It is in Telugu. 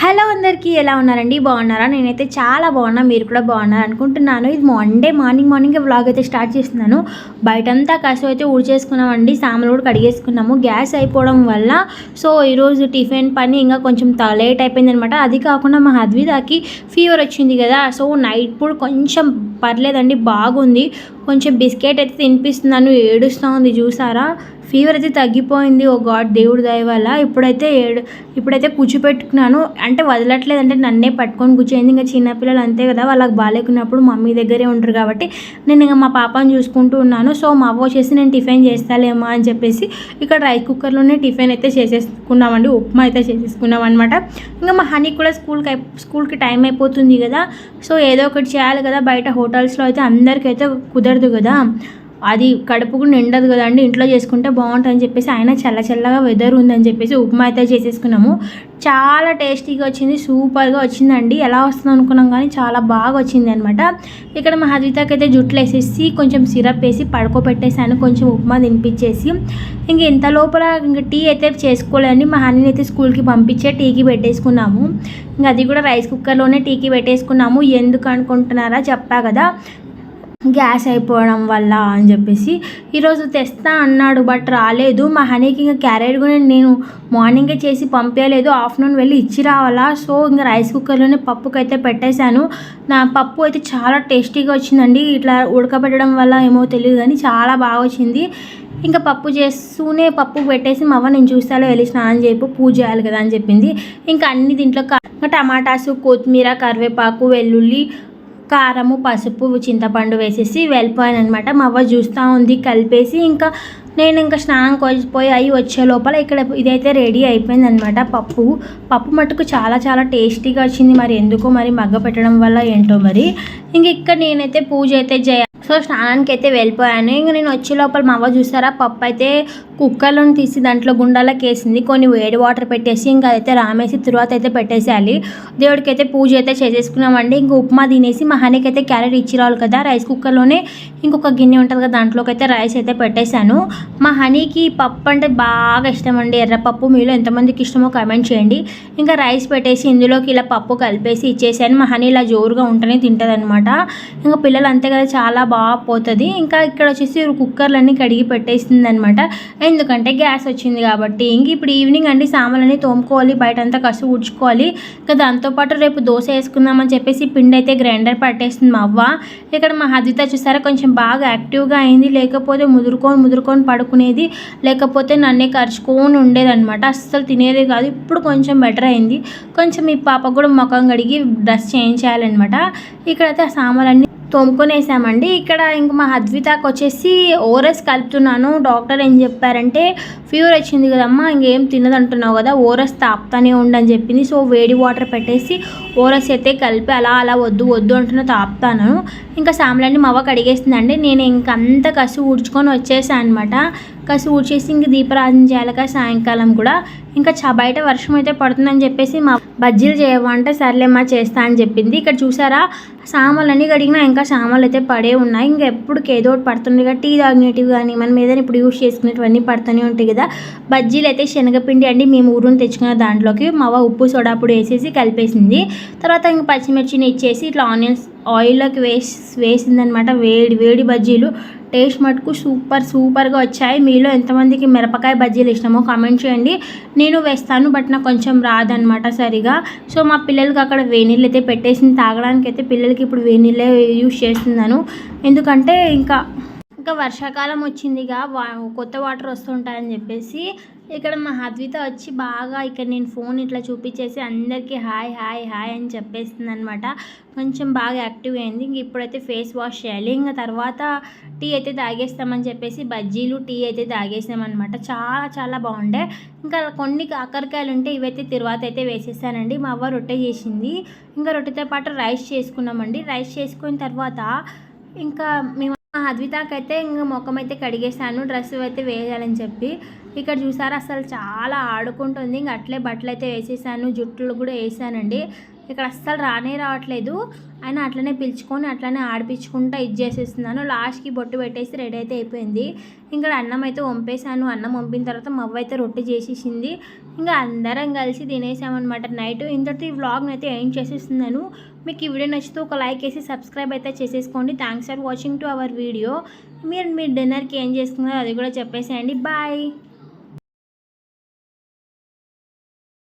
హలో అందరికీ ఎలా ఉన్నారండి? బాగున్నారా? నేనైతే చాలా బాగున్నా మీరు కూడా బాగున్నారు అనుకుంటున్నాను. ఇది మండే మార్నింగ్ మార్నింగ్ వ్లాగ్ అయితే స్టార్ట్ చేస్తున్నాను. బయటంతా కసు అయితే ఊడ్చేసుకున్నామండి. సామాన్లు కూడా కడిగేసుకున్నాము. గ్యాస్ అయిపోవడం వల్ల. సో ఈరోజు టిఫిన్ పని ఇంకా కొంచెం లేట్ అయిపోయింది అనమాట అది కాకుండా మా హద్విదాకి ఫీవర్ వచ్చింది కదా. సో నైట్ పూట కొంచెం పర్లేదండి. బాగుంది. కొంచెం బిస్కెట్ అయితే తినిపిస్తున్నాను. ఏడుస్తూ ఉంది. చూసారా? ఫీవర్ అయితే తగ్గిపోయింది. ఓ గాడ్ దేవుడి దయ వల్ల. ఇప్పుడైతే ఏడు ఇప్పుడైతే కూర్చోపెట్టుకున్నాను. అంటే వదలట్లేదు అంటే నన్నే పట్టుకొని కూర్చోయింది. ఇంకా చిన్నపిల్లలు అంతే కదా వాళ్ళకి బాగాలేకున్నప్పుడు మమ్మీ దగ్గరే ఉంటారు కాబట్టి నేను ఇంకా మా పాపను చూసుకుంటూ ఉన్నాను. సో మా అవ్వ వచ్చేసి నేను టిఫిన్ చేస్తాలేమో అని చెప్పేసి ఇక్కడ రైస్ కుక్కర్లోనే టిఫిన్ అయితే చేసేసుకున్నామండి. ఉప్మా అయితే చేసేసుకున్నాం అనమాట ఇంకా మా హనీ కూడా స్కూల్కి స్కూల్కి టైం అయిపోతుంది కదా. సో ఏదో ఒకటి చేయాలి కదా. బయట హోటల్స్లో అయితే అందరికైతే కుదరదు కదా. అది కడుపుకు నిండదు కదండి. ఇంట్లో చేసుకుంటే బాగుంటుందని చెప్పేసి ఆయన చల్ల చల్లగా వెదర్ ఉందని చెప్పేసి ఉప్మా అయితే చేసేసుకున్నాము. చాలా టేస్టీగా వచ్చింది సూపర్గా వచ్చిందండి. ఎలా వస్తుంది అనుకున్నాం కానీ చాలా బాగా వచ్చింది అనమాట ఇక్కడ మా హద్వితకి అయితే జుట్లు వేసేసి కొంచెం సిరప్ వేసి పడుకోబెట్టేసాను కొంచెం ఉప్మా తినిపించేసి. ఇంక ఇంత లోపల ఇంక టీ అయితే చేసుకోలేదండి. మా హనీని అయితే స్కూల్కి పంపించే టీకి పెట్టేసుకున్నాము. ఇంకా అది కూడా రైస్ కుక్కర్లోనే టీకి పెట్టేసుకున్నాము. ఎందుకు అనుకుంటున్నారా? చెప్పా కదా. గ్యాస్ అయిపోవడం వల్ల అని చెప్పేసి ఈరోజు తెస్తా అన్నాడు బట్ రాలేదు. మా హనీకి ఇంకా క్యారెట్ కూడా నేను మార్నింగే చేసి పంపించలేదు ఆఫ్టర్నూన్ వెళ్ళి ఇచ్చి రావాలా? సో ఇంకా రైస్ కుక్కర్లోనే పప్పుకైతే పెట్టేశాను. నా పప్పు అయితే చాలా టేస్టీగా వచ్చిందండి. ఇట్లా ఉడకబెట్టడం వల్ల ఏమో తెలియదు కానీ చాలా బాగా వచ్చింది. ఇంకా పప్పు చేస్తూనే పప్పు పెట్టేసి మా అవ్వ నేను చూస్తాలో వెళ్ళి స్నానం చేయపు పూజ చేయాలి కదా అని చెప్పింది. ఇంకా అన్ని దీంట్లో టమాటాసు కొత్తిమీర కరివేపాకు వెల్లుల్లి కారము పసుపు చింతపండు వేసేసి వెళ్ళిపోయాను అనమాట మా అవ్వ చూస్తూ ఉంది కలిపేసి ఇంకా నేను ఇంకా స్నానం పోయి అవి వచ్చే లోపల ఇక్కడ ఇదైతే రెడీ అయిపోయింది అనమాట పప్పు. పప్పు మటుకు చాలా చాలా టేస్టీగా వచ్చింది. మరి ఎందుకో మరి మగ్గ పెట్టడం వల్ల ఏంటో మరి. ఇంక ఇక్కడ నేనైతే పూజ అయితే చేయాలి సో స్నానానికి అయితే వెళ్ళిపోయాను. ఇంక నేను వచ్చే లోపల మా అవ్వ చూసారా? పప్పు అయితే కుక్కర్లను తీసి దాంట్లో గుండాలకు వేసింది కొన్ని వేడి వాటర్ పెట్టేసి ఇంకా అదైతే రామేసి తర్వాత అయితే పెట్టేసేయాలి. దేవుడికి అయితే పూజ అయితే చేసేసుకున్నామండి. ఇంక ఉప్మా తినేసి మా హనీకి అయితే క్యారెట్ ఇచ్చి రావాలి కదా? రైస్ కుక్కర్లోనే ఇంకొక గిన్నె ఉంటుంది కదా దాంట్లోకి అయితే రైస్ అయితే పెట్టేశాను. మా హనీకి పప్పు అంటే బాగా ఇష్టం అండి ఎర్రపప్పు మీలో ఎంతమందికి ఇష్టమో కమెంట్ చేయండి. ఇంకా రైస్ పెట్టేసి ఇందులోకి ఇలా పప్పు కలిపేసి ఇచ్చేసాను. మా హనీ ఇలా జోరుగా ఉంటేనే తింటుంది అనమాట ఇంకా పిల్లలు అంతే కదా చాలా బాగా పోతుంది. ఇంకా ఇక్కడ వచ్చేసి కుక్కర్లన్నీ కడిగి పెట్టేసింది అనమాట ఎందుకంటే గ్యాస్ వచ్చింది కాబట్టి. ఇంక ఇప్పుడు ఈవినింగ్ అండి సామాన్లన్నీ తోముకోవాలి బయట అంతా కసు ఉడ్చుకోవాలి ఇంకా దాంతోపాటు రేపు దోశ వేసుకుందామని చెప్పేసి పిండి అయితే గ్రైండర్ పట్టేస్తుంది మా అవ్వ. ఇక్కడ మా హద్విత చూసారా కొంచెం బాగా యాక్టివ్గా అయింది. లేకపోతే ముదురుకొని ముదురుకొని పడుకునేది లేకపోతే నన్నే ఖర్చుకొని ఉండేదన్నమాట. అస్సలు తినేది కాదు. ఇప్పుడు కొంచెం బెటర్ అయింది. కొంచెం మీ పాపకు కూడా ముఖం కడిగి డ్రెస్ చేయించాలన్నమాట. ఇక్కడైతే ఆ సామాన్లన్నీ తోముకునేసామండి. ఇక్కడ ఇంక మా హద్వితాకి వచ్చేసి ఓరస్ కలుపుతున్నాను. డాక్టర్ ఏం చెప్పారంటే ఫీవర్ వచ్చింది కదమ్మా ఇంకేం తినదంటున్నావు కదా ఓరస్ తాపుతానే ఉండని చెప్పింది. సో వేడి వాటర్ పెట్టేసి ఓరస్ అయితే కలిపి అలా అలా వద్దు వద్దు అంటున్నా తాపుతాను. ఇంకా సాంబ్రాన్ని మవ్వ కడిగేస్తుందండి నేను ఇంకంతా కసి ఊడ్చుకొని వచ్చేసాను అనమాట కసి ఊడ్చేసి ఇంక దీపారాధన చేయాలక సాయంకాలం కూడా. ఇంకా చ బయట వర్షం అయితే పడుతుందని చెప్పేసి మా బజ్జీలు చేయమంటే సర్లేమ్మా చేస్తా అని చెప్పింది. ఇక్కడ చూసారా సామాన్లు అన్నీ కడిగినా ఇంకా సామాన్లు అయితే పడే ఉన్నాయి. ఇంకా ఎప్పుడు ఏదో ఒకటి పడుతుంది కదా. టీ తాగినటివి కానీ మనం ఏదైనా ఇప్పుడు యూస్ చేసుకునేటివన్నీ పడుతూనే ఉంటాయి కదా. బజ్జీలు అయితే శనగపిండి అండి మేము ఊరుని తెచ్చుకున్న దాంట్లోకి మావ ఉప్పు సోడా పొడి వేసేసి కలిపేసింది. తర్వాత ఇంక పచ్చిమిర్చిని ఇచ్చేసి ఇట్లా ఆనియన్స్ ఆయిల్లోకి వేసి వేసిందనమాట వేడి వేడి బజ్జీలు. టేస్ట్ మటుకు సూపర్ సూపర్గా వచ్చాయి. మీలో ఎంతమందికి మిరపకాయ బజ్జీలు ఇష్టమో కామెంట్ చేయండి. నేను వేస్తాను బట్ నాకు కొంచెం రాదనమాట సరిగా. సో మా పిల్లలకి అక్కడ వేనీళ్ళు అయితే పెట్టేసింది. తాగడానికి అయితే పిల్లలకి ఇప్పుడు వేనీళ్ళే యూస్ చేస్తున్నాను. ఎందుకంటే ఇంకా ఇంకా వర్షాకాలం వచ్చిందిగా వా కొత్త వాటర్ వస్తుంటాయని చెప్పేసి ఇక్కడ మా హద్విత వచ్చి బాగా ఇక్కడ నేను ఫోన్ ఇట్లా చూపించేసి అందరికీ హాయ్ హాయ్ హాయ్ అని చెప్పేస్తుంది అనమాట కొంచెం బాగా యాక్టివ్ అయింది. ఇంక ఇప్పుడైతే ఫేస్ వాష్ చేయాలి. ఇంకా తర్వాత టీ అయితే తాగేస్తామని చెప్పేసి బజ్జీలు టీ అయితే తాగేసామన్నమాట చాలా చాలా బాగుండే. ఇంకా కొన్ని కాకరకాయలు ఉంటే ఇవైతే తర్వాత అయితే వేసేసానండి. మా అవ్వ రొట్టె చేసింది. ఇంకా రొట్టెతో పాటు రైస్ చేసుకున్నామండి. రైస్ చేసుకున్న తర్వాత ఇంకా మేము అద్వితాకైతే అయితే ఇంకా ముఖం అయితే కడిగేసాను డ్రెస్ అయితే వేయాలని చెప్పి. ఇక్కడ చూసారా అసలు చాలా ఆడుకుంటుంది. ఇంక అట్లే బట్టలు అయితే వేసేసాను జుట్టులు కూడా వేసానండి. ఇక్కడ అస్సలు రానే రావట్లేదు. అయినా అట్లనే పిలుచుకొని అట్లనే ఆడిపించుకుంటా ఇది చేసేస్తున్నాను. లాస్ట్కి బొట్టు పెట్టేసి రెడీ అయితే అయిపోయింది. ఇంకా అన్నం అయితే వంపేశాను. అన్నం వంపిన తర్వాత మవ్వ అయితే రొట్టె చేసేసింది. ఇంకా అందరం కలిసి తినేసామన్నమాట. నైట్ ఇంతటి ఈ వ్లాగ్ని అయితే ఏం చేసేస్తున్నాను. మీకు ఈ వీడియో నచ్చితే ఒక లైక్ వేసి సబ్స్క్రైబ్ అయితే చేసేసుకోండి. Thanks for watching to our video. మీరు మీ డిన్నర్కి ఏం చేసుకున్నారో అది కూడా చెప్పేసేయండి. బాయ్.